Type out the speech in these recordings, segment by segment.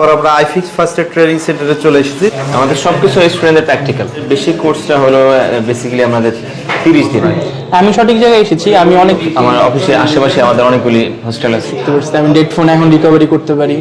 আবার আমরা আইফিক্স first aid training সেন্টারে চলে এসেছি। আমাদের সবকিছু স্টুডেন্টের প্র্যাকটিক্যাল বেশি কোর্সটা হলো বেসিক্যালি আমাদের তিরিশ দিন আমি সঠিক জায়গায় এসেছি আমি অনেক আমার অফিসের আশেপাশে আমাদের অনেকগুলি হোস্টেল আছে। আমি ডেড ফোন এখন রিকভারি করতে পারি।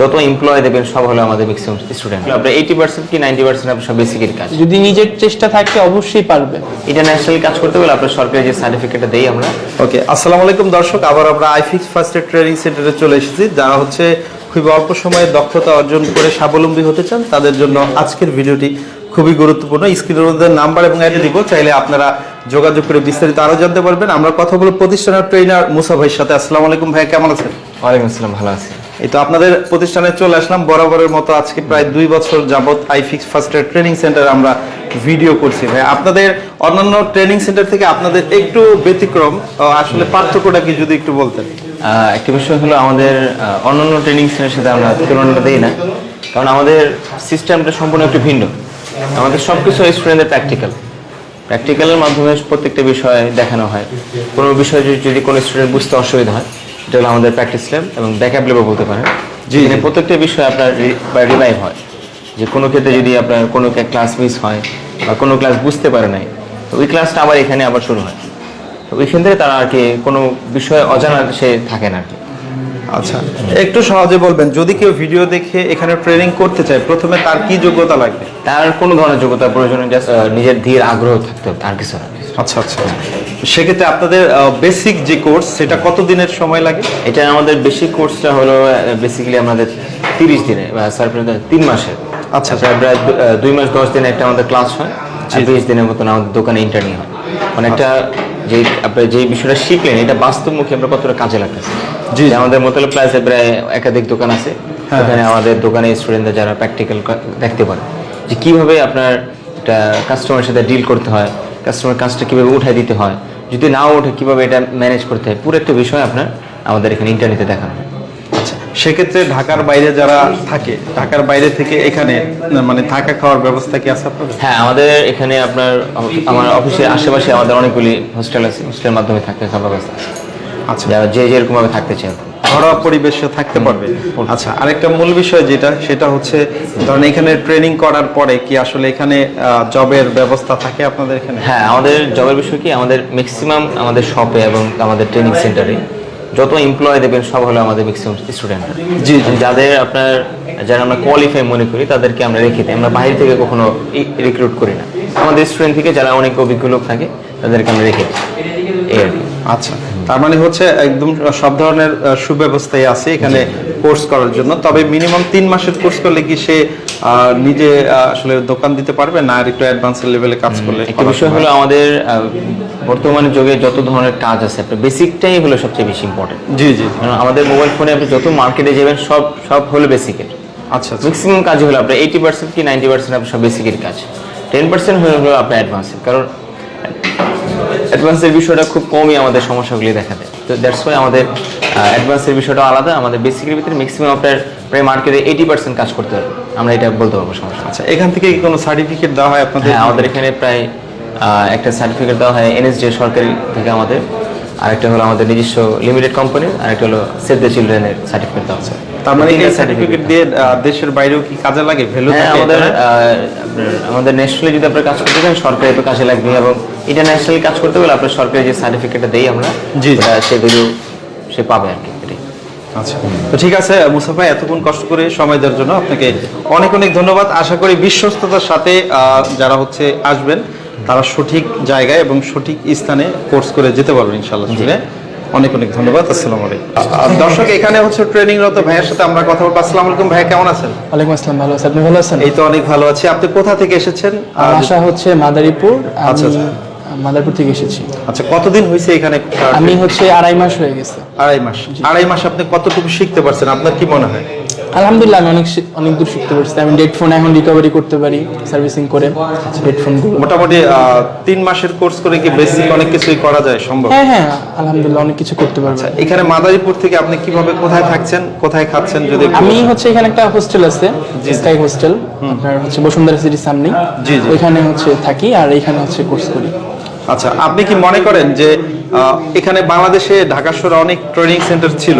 যত এমপ্লয় দেবেন সব হলো আমাদের ম্যাক্সিমাম স্টুডেন্ট আপনার এইটি পার্সেন্ট কি নাইনটি পার্সেন্ট আপনার সব বেসিকের কাজ? যদি নিজের চেষ্টা থাকে অবশ্যই পারবে। ইন্টারন্যাশনাল কাজ করতে গেলে আপনার সরকারি যে সার্টিফিকেটটা দেই আমরা। ওকে আসসালামু আলাইকুম দর্শক আবার আমরা আইফিক্স ফার্স্ট এড ট্রেনিং সেন্টারে চলে এসেছি। যারা হচ্ছে খুবই অল্প সময়ে দক্ষতা অর্জন করে স্বাবলম্বী হতে চান তাদের জন্য আজকের ভিডিওটি খুবই গুরুত্বপূর্ণ। স্ক্রিনের মধ্যে নাম্বার এবং অ্যাড দিব চাইলে আপনারা যোগাযোগ করে বিস্তারিত আরও জানতে পারবেন। আমরা কথা বলব প্রতিষ্ঠানের ট্রেনার মুসা ভাইয়ের সাথে। আসসালামু আলাইকুম ভাই কেমন আছেন? ওয়ালাইকুম আসসালাম ভালো আছি। এই তো আপনাদের প্রতিষ্ঠানে চলে আসলাম। বরাবরের মতো আজকে প্রায় দুই বছর যাবত iFix first aid training centre আমরা ভিডিও করছি ভাই। আপনাদের অন্যান্য ট্রেনিং সেন্টার থেকে আপনাদের একটু ব্যতিক্রম আসলে পার্থক্যটা কি যদি একটু বলতেন? একটা বিষয় হলো আমাদের অন্যান্য ট্রেনিং সেন্টারের সাথে আমরা তুলনাটা দিই না। কারণ আমাদের সিস্টেমটা সম্পূর্ণ একটু ভিন্ন। আমাদের সব কিছু স্টুডেন্টের প্র্যাকটিক্যাল প্র্যাকটিক্যালের মাধ্যমে প্রত্যেকটা বিষয় দেখানো হয়। কোনো বিষয় যদি- কোনো স্টুডেন্ট বুঝতে অসুবিধা হয় এটা হলো আমাদের প্র্যাকটিস ল্যাব এবং ব্যাকআপ ল্যাবও বলতে পারেন। জি, প্রত্যেকটা বিষয় আপনার রিভাইভ হয়। যে কোনো ক্ষেত্রে যদি আপনার কোনো ক্লাস মিস হয় বা কোনো ক্লাস বুঝতে পারে নাই ওই ক্লাসটা আবার এখানে আবার শুরু হয়। তো ওইখান থেকে তারা আর কি কোনো বিষয় অজানা সে থাকে না আর কি। আচ্ছা একটু সহজে বলবেন যদি কেউ ভিডিও দেখে এখানে ট্রেনিং করতে চায় প্রথমে তার কি যোগ্যতা লাগবে? তার কোনো ধরনের যোগ্যতা প্রয়োজন জাস্ট নিজের ধীর আগ্রহ থাকতে হবে আর কিছু না। আচ্ছা আচ্ছা। সেক্ষেত্রে আপনাদের বেসিক যে কোর্স সেটা কত দিনের সময় লাগে? এটা আমাদের বেশি কোর্সটা হলো বেসিক্যালি আমাদের তিরিশ দিনে বা স্যার তিন মাসের। আচ্ছা। প্রায় প্রায় দুই মাস দশ দিনে একটা আমাদের ক্লাস হয় বিশ দিনের মতন আমাদের দোকানে ইন্টারনি হয়। মানে একটা যে আপনি যে বিষয়টা শিখলেন এটা বাস্তবমুখী আমরা কতটা কাজে লাগতেছে জি। আমাদের মতলব প্লাসে প্রায় একাধিক দোকান আছে হ্যাঁ। ওখানে আমাদের দোকানে স্টুডেন্টরা যারা প্র্যাকটিক্যাল দেখতে পারে যে কীভাবে আপনার একটা কাস্টমারের সাথে ডিল করতে হয় কাস্টমার কাজটা কীভাবে উঠাই দিতে হয় যদি নাও ওঠে কীভাবে এটা ম্যানেজ করতে হয় পুরো একটা বিষয় আপনার আমাদের এখানে ইন্টারনেটে দেখানো হয় সেক্ষেত্রে ঢাকার বাইরে যারা থাকে ঢাকার বাইরে থেকে এখানে মানে থাকা খাওয়ার ব্যবস্থা কি আছে আপনাদের? হ্যাঁ আমাদের এখানে আপনার আমার অফিসের আশেপাশে আমাদের অনেকগুলি হোস্টেল আছে হোস্টেলের মাধ্যমে থাকতে সব ব্যবস্থা আছে। আচ্ছা। যারা যে যেরকম ভাবে থাকতে চায়। ঘরোয়া পরিবেশে থাকতে পারবে। আচ্ছা আরেকটা মূল বিষয় যেটা সেটা হচ্ছে ধরেন এখানে ট্রেনিং করার পরে কি আসলে এখানে জবের ব্যবস্থা থাকে আপনাদের এখানে? হ্যাঁ আমাদের জবের বিষয় কি আমাদের ম্যাক্সিমাম আমাদের শপে এবং আমাদের ট্রেনিং সেন্টারে যত এমপ্লয় দেবেন সব হলো আমাদের ম্যাক্সিমাম স্টুডেন্ট জি, জি। যাদের আপনার যারা আমরা কোয়ালিফাই মনে করি তাদেরকে আমরা রেখে দিই। আমরা বাইরে থেকে কখনো রিক্রুট করি না। আমাদের স্টুডেন্ট থেকে যারা অনেক অভিজ্ঞ লোক থাকে তাদেরকে আমরা রেখে দিই। এই আর আচ্ছা। তার মানে হচ্ছে একদম সব ধরনের সুব্যবস্থাই আছে এখানে কোর্স করার জন্য। তবে মিনিমাম তিন মাসের কোর্স করলে কি সে নিজে আসলে দোকান দিতে পারবে না আর একটু অ্যাডভান্স লেভেলে কাজ করলে একটা বিষয় হলো আমাদের বর্তমানে যুগে যত ধরনের কাজ আছে আপনার বেসিকটাই হলো সবচেয়ে বেশি ইম্পর্টেন্ট জি জি। কারণ আমাদের মোবাইল ফোনে আপনি যত মার্কেটে যাবেন সব সব হলো বেসিকের আচ্ছা আচ্ছা। ম্যাক্সিমাম কাজ হলো আপনার এইটি পার্সেন্ট কি নাইনটি পার্সেন্ট আপনার সব বেসিকের কাজ। টেন পার্সেন্ট হলো আপনার অ্যাডভান্সের কারণ অ্যাডভান্সের বিষয়টা খুব কমই আমাদের সমস্যাগুলি দেখা দেয়। তো দ্যাটস ওয়াই আমাদের অ্যাডভান্সের বিষয়টা আলাদা আমাদের বেসিকের ভিতরে ম্যাক্সিমাম আপনার প্রায় মার্কেটে এইটি পার্সেন্ট কাজ করতে হবে। আমরা এটা বলতে পারব সমস্যা। আচ্ছা এখান থেকে কোনো সার্টিফিকেট দেওয়া হয় আপনাদের? হ্যাঁ আমাদের এখানে প্রায় একটা সার্টিফিকেট দেওয়া হয় এনএসডি সরকারি থেকে আমাদের। আরেকটা হলো আমাদের নিজস্ব লিমিটেড কোম্পানি আরেকটা হলো সেভ দ্য চিলড্রেনের সার্টিফিকেট দেওয়া আছে তার মানে এই সার্টিফিকেট দিয়ে দেশের বাইরেও কি কাজে লাগে? ভ্যালু হ্যাঁ আমাদের আমাদের ন্যাশনালি যদি আপনার কাজ করতে চান সরকারি তো কাজে লাগবে এবং ইন্টারন্যাশনালি কাজ করতে গেলে আপনার সরকারি যে সার্টিফিকেটটা দেই আমরা জি, সেগুলো সে পাবে আর কি আচ্ছা। তো ঠিক আছে মুসাফা এতক্ষণ কষ্ট করে সময় দেওয়ার জন্য আপনাকে অনেক অনেক ধন্যবাদ। আশা করি বিশ্বস্ততার সাথে যারা হচ্ছে আসবেন তারা সঠিক জায়গায় এবং সঠিক স্থানে কোর্স করে যেতে পারবেন ইনশাল্লাহ শুনে। অনেক অনেক ধন্যবাদ আসসালামু আলাইকুম। দর্শক এখানে হচ্ছে ট্রেনিং রত ভাইয়ের সাথে আমরা কথা বলব। আসসালামু আলাইকুম ভাই কেমন আছেন? ওয়ালাইকুম আসসালাম ভালো আছেন? আপনি ভালো আছেন? এই তো অনেক ভালো আছি। আপনি কোথা থেকে এসেছেন? আশা হচ্ছে মাদারীপুর। আচ্ছা, আমি মাদারীপুর থেকে এসেছি। আচ্ছা কতদিন হয়েছে এখানে আমি হচ্ছে আড়াই মাস হয়ে গেছে। আড়াই মাস। আড়াই মাস আপনি কতটুকু শিখতে পারছেন? আপনার কি মনে হয়? আলহামদুলিল্লাহ আমি অনেক অনেক দূর শিখতে পারছি। আমি ডেড ফোন এখন রিকভারি করতে পারি সার্ভিসিং করে হেডফোনগুলো মোটামুটি তিন মাসের কোর্স করে কি বেসিক অনেক কিছুই করা যায় সম্ভব? হ্যাঁ হ্যাঁ আলহামদুলিল্লাহ অনেক কিছু করতে আচ্ছা এখানে মাদারীপুর থেকে আপনি কীভাবে কোথায় থাকছেন? কোথায় খাচ্ছেন? যদি আমি হচ্ছে এখানে একটা হোস্টেল আছে স্কাই হোস্টেল আপনার হচ্ছে বসুন্ধরা সিটির সামনে জি, জি। ওইখানে হচ্ছে থাকি আর এখানে হচ্ছে কোর্স করি। আচ্ছা আপনি কি মনে করেন যে এখানে বাংলাদেশে ঢাকা শহরে অনেক ট্রেনিং সেন্টার ছিল?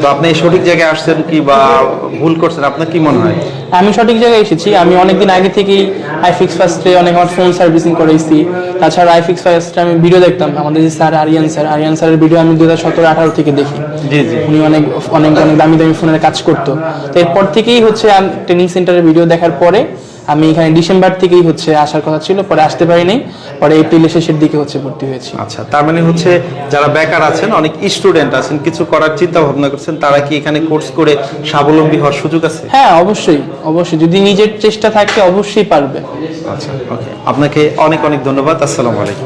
তো আপনি সঠিক জায়গায় আসছেন কি বা ভুল করছেন? আপনার কি মনে হয়? আমি সঠিক জায়গায় এসেছি। আমি অনেকদিন আগে থেকেই আইফিক্স ফার্স্টে অনেক আমার ফোন সার্ভিসিং করেছি। তাছাড়া আইফিক্স ফার্স্টে আমি ভিডিও দেখতাম। আমাদের যে স্যার আরিয়ান স্যার আরিয়ান স্যারের ভিডিও আমি দু হাজার সতেরো আঠারো থেকে দেখি। জি জি। উনি অনেক অনেক অনেক দামি দামি ফোনের কাজ করতো। তো এরপর থেকেই হচ্ছে ট্রেনিং সেন্টারের ভিডিও দেখার পরে আমি এখানে ডিসেম্বর থেকেই হচ্ছে আসার কথা ছিল পরে আসতে পারিনি পরে এপ্রিলের শেষের দিকে হচ্ছে ভর্তি হয়েছি। আচ্ছা তার মানে হচ্ছে যারা বেকার আছেন অনেক স্টুডেন্ট আছেন কিছু করার চিন্তা ভাবনা করছেন তারা কি এখানে কোর্স করে স্বাবলম্বী হওয়ার সুযোগ আছে? হ্যাঁ অবশ্যই অবশ্যই যদি নিজের চেষ্টা থাকে অবশ্যই পারবে। আচ্ছা ওকে আপনাকে অনেক অনেক ধন্যবাদ আসসালামু আলাইকুম।